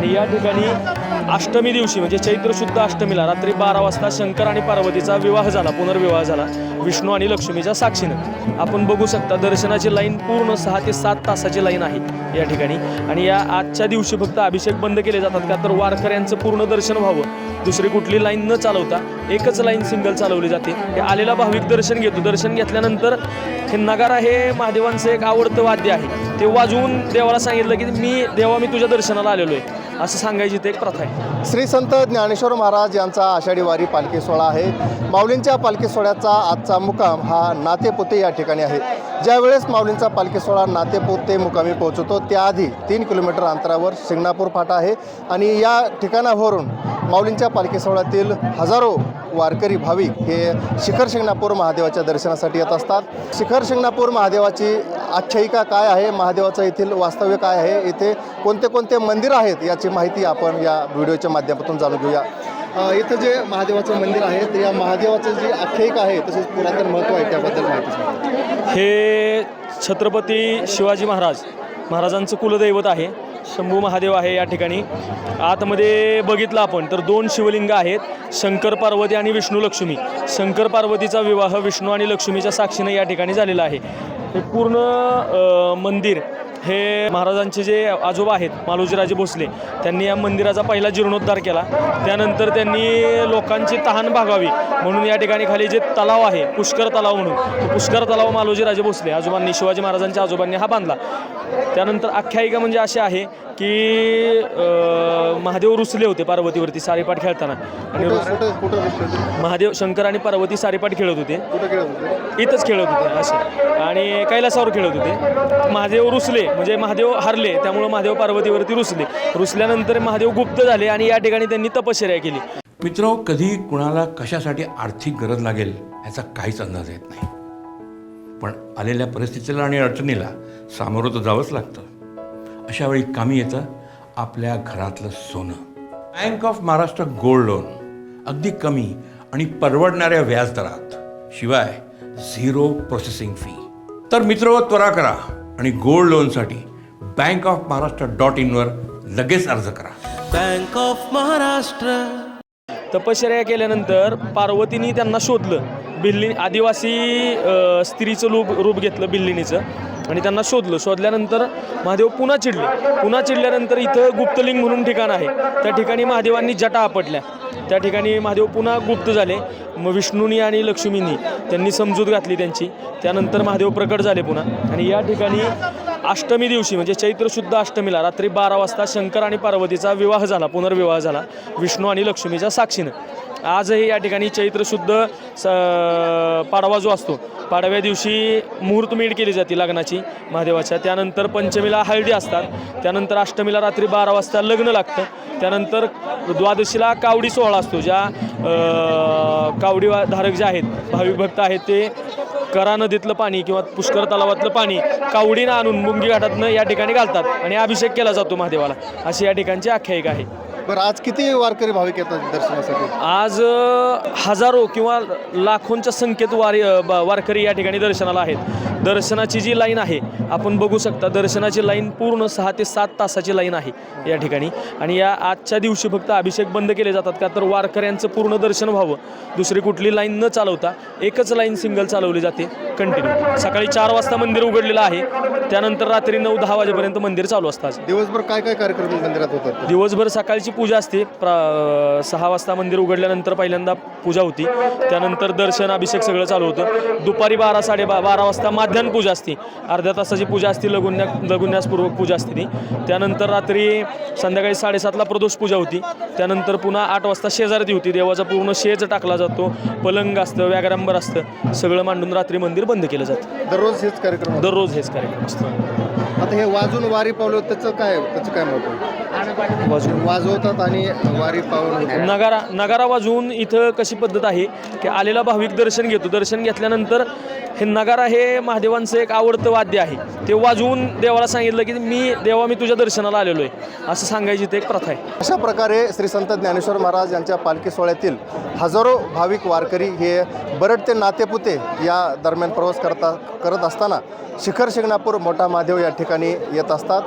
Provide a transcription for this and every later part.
आणि या ठिकाणी अष्टमी दिवशी म्हणजे चैत्र शुद्ध अष्टमीला रात्री बारा वाजता शंकर आणि पार्वतीचा विवाह झाला पुनर्विवाह झाला विष्णू आणि लक्ष्मीच्या साक्षीनं. आपण बघू शकता दर्शनाची लाईन पूर्ण सहा ते सात तासाची लाईन आहे या ठिकाणी. आणि या आजच्या दिवशी फक्त अभिषेक बंद केले जातात का तर वारकऱ्यांचं पूर्ण दर्शन व्हावं. दुसरी कुठली लाईन न चालवता एकच लाईन सिंगल चालवली जाते. हे आलेला भाविक दर्शन घेतो. दर्शन घेतल्यानंतर हे नगारा हे महादेवांचं एक आवडतं वाद्य आहे. ते वाजवून देवाला सांगितलं की मी देवा मी तुझ्या दर्शनाला आलेलो आहे. असं सांगायची ते एक प्रथा श्री संत ज्ञानेश्वर महाराज यांचा आषाढी वारी पालखी सोहळा आहे. माऊलींच्या पालखी सोहळ्याचा आजचा मुकाम हा नातेपुते या ठिकाणी आहे. ज्यावेळेस माऊलींचा पालखी सोहळा नातेपोते मुकामी पोहोचवतो त्याआधी तीन किलोमीटर अंतरावर शिंगणापूर फाटा आहे आणि या ठिकाणावरून माऊलींच्या पालखी सोहळ्यातील हजारो वारकरी भाविक हे शिखर शिंगणापूर महादेवाच्या दर्शनासाठी येत असतात. शिखर शिंगणापूर महादेवाची आख्यायिका काय आहे? महादेवाचं येथील वास्तव्य काय आहे? इथे कोणते कोणते मंदिर आहेत? याची माहिती आपण या व्हिडिओच्या माध्यमातून जाणून घेऊया. इथं जे महादेवाचं मंदिर आहे ते या महादेवाचं जे आख्यायिक आहे तसेच पुरातन महत्त्व आहे त्याबद्दल माहिती हे छत्रपती शिवाजी महाराज महाराजांचं कुलदैवत आहे. शंभू महादेव आहे या ठिकाणी. आतमध्ये बघितलं आपण तर दोन शिवलिंग आहेत शंकर पार्वती आणि विष्णू लक्ष्मी. शंकर पार्वतीचा विवाह विष्णू आणि लक्ष्मीच्या साक्षीने या ठिकाणी झालेला आहे. हे पूर्ण अ, मंदिर हे महाराजांचे जे आजोबा आहेत मालोजीराजे भोसले त्यांनी या मंदिराचा पहिला जीर्णोद्धार केला. त्यानंतर त्यांनी लोकांची तहान भागावी. म्हणून या ठिकाणी खाली जे तलाव आहे पुष्कर तलाव म्हणून तो पुष्कर तलाव मालोजीराजे भोसले आजोबांनी शिवाजी महाराजांच्या आजोबांनी हा बांधला. त्यानंतर आख्यायिका म्हणजे अशी आहे की अ, महादेव रुसले होते पार्वतीवरती सारेपाट खेळताना. आणि कुठं रुस- कुठं कुठं कुठं महादेव शंकर आणि पार्वती सारेपाट खेळत होते. कुठं खेळत होते? इथंच खेळत होते असे. आणि कैलासावर खेळत होते. महादेव रुसले म्हणजे महादेव हरले त्यामुळं महादेव पार्वतीवरती रुसले. रुसल्यानंतर महादेव गुप्त झाले आणि या ठिकाणी त्यांनी तपश्चर्या केली. मित्र कधी कुणाला कशासाठी आर्थिक गरज लागेल ह्याचा काहीच अंदाज येत नाही. पण आलेल्या परिस्थितीला आणि अडचणीला सामोरं तर जावंच लागतं. अशा वेळी कामी येतं आपल्या घरातलं सोनं. Bank of Maharashtra gold loan अगदी कमी आणि परवडणाऱ्या व्याजदरात. शिवाय झिरो प्रोसेसिंग फी तर मित्र त्वरा करा आणि गोल्ड लोनसाठी बँक ऑफ महाराष्ट्र डॉट इनवर लगेच अर्ज करा. बँक ऑफ महाराष्ट्र तपश्चर्या केल्यानंतर पार्वतीने त्यांना शोधलं. बिल्ली आदिवासी स्त्रीचं रूप रूप घेतलं बिल्लिनीचं. आणि त्यांना शोधलं. शोधल्यानंतर महादेव पुन्हा चिडले. पुन्हा चिडल्यानंतर इथं गुप्तलिंग म्हणून ठिकाण आहे. त्या ठिकाणी महादेवांनी जटा आपटल्या. त्या ठिकाणी महादेव पुन्हा गुप्त झाले. मग विष्णूनी आणि लक्ष्मीनी त्यांनी समजूत घातली त्यांची. त्यानंतर महादेव प्रकट झाले पुन्हा. आणि या ठिकाणी अष्टमी दिवशी म्हणजे चैत्र शुद्ध अष्टमीला रात्री बारा वाजता शंकर आणि पार्वतीचा विवाह झाला. पुनर्विवाह झाला. विष्णू आणि लक्ष्मीच्या साक्षीनं. आजही या ठिकाणी चैत्र शुद्ध स पाडवा जो असतो पाडव्या दिवशी मुहूर्तमेढ केली जाते लग्नाची महादेवाच्या. त्यानंतर पंचमीला हळदी असतात त्यानंतर अष्टमीला रात्री बारा वाजता लग्न लागतं त्यानंतर द्वादशीला कावडी सोहळा असतो ज्या कावडी धारक जे आहेत भाविक भक्त आहेत ते करा नदीतलं पाणी किंवा पुष्कर तलावातलं पाणी कावडीनं आणून मुंगी घाटातनं या ठिकाणी घालतात आणि अभिषेक केला जातो महादेवाला. अशी या ठिकाणची आख्यायिका आहे. बरं आज किती वारकरी भाविक येतात दर्शनासाठी? आज अ, हजारो किंवा लाखोंच्या संख्येत वारी अ, ब- वारकरी या ठिकाणी दर्शनाला आहेत. दर्शनाची जी लाईन आहे आपण बघू शकता दर्शनाची लाईन पूर्ण सहा ते सात तासाची लाईन आहे या ठिकाणी. आणि या आजच्या दिवशी फक्त अभिषेक बंद केले जातात का तर वारकऱ्यांचं पूर्ण दर्शन व्हावं. दुसरी कुठली लाईन न चालवता एकच लाईन सिंगल चालवली जाते कंटिन्यू सकाळी चार वाजता मंदिर उघडलेलं आहे त्यानंतर रात्री नऊ दहा वाजेपर्यंत मंदिर चालू असतं आज. दिवसभर काय काय कार्यक्रम मंदिरात होतात? दिवसभर सकाळची पूजा असते. प्रा सहा वाजता मंदिर उघडल्यानंतर पहिल्यांदा पूजा होती. त्यानंतर दर्शन अभिषेक सगळं चालू होतं. दुपारी बारा साडे बा बारा वाजता माध्यान्ह पूजा असते. अर्ध्या तासाची पूजा असते लघुन्या लघुन्यासपूर्वक पूजा असते ती. त्यानंतर रात्री संध्याकाळी साडेसातला प्रदोष पूजा होती. त्यानंतर पुन्हा आठ वाजता शेजारती होती. देवाचा पूर्ण शेज टाकला जातो. पलंग असतं व्याघ्रांबर असतं. सगळं मांडून रात्री मंदिर बंद केलं जातं. दररोज हेच कार्यक्रम. दररोज हेच कार्यक्रम असतो. आता हे वाजून वारी पावलं त्याचं काय त्याचं काय महत्त्व वाजून. वाजवतात आणि वारी पावलं नगारा नगारा वाजवून इथं कशी पद्धत आहे की आलेला भाविक दर्शन घेतो. दर्शन घेतल्यानंतर हे नगारा हे महादेवांचं एक आवडतं वाद्य आहे. ते वाजवून देवाला सांगितलं की मी देवा मी तुझ्या दर्शनाला आलेलो आहे असं सांगायची ते एक प्रथा आहे. अशा प्रकारे श्री संत ज्ञानेश्वर महाराज यांच्या पालखी सोहळ्यातील हजारो भाविक वारकरी हे बरड ते नातेपुते या दरम्यान प्रवास करता करत असताना शिखर शिंगणापूर मोठा महादेव या ठिकाणी येत असतात.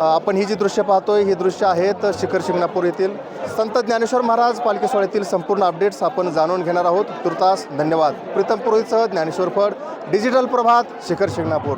आपण ही जी दृश्य पाहतोय ही दृश्य आहेत शिखर शिंगणापूर येथील संत ज्ञानेश्वर महाराज पालखी सोहळ्यातील संपूर्ण अपडेट्स आपण जाणून घेणार आहोत. तुर्तास धन्यवाद. प्रीतम पुरोहितसह ज्ञानेश्वर फड डिजिटल प्रभात शिखर शिंगणापूर.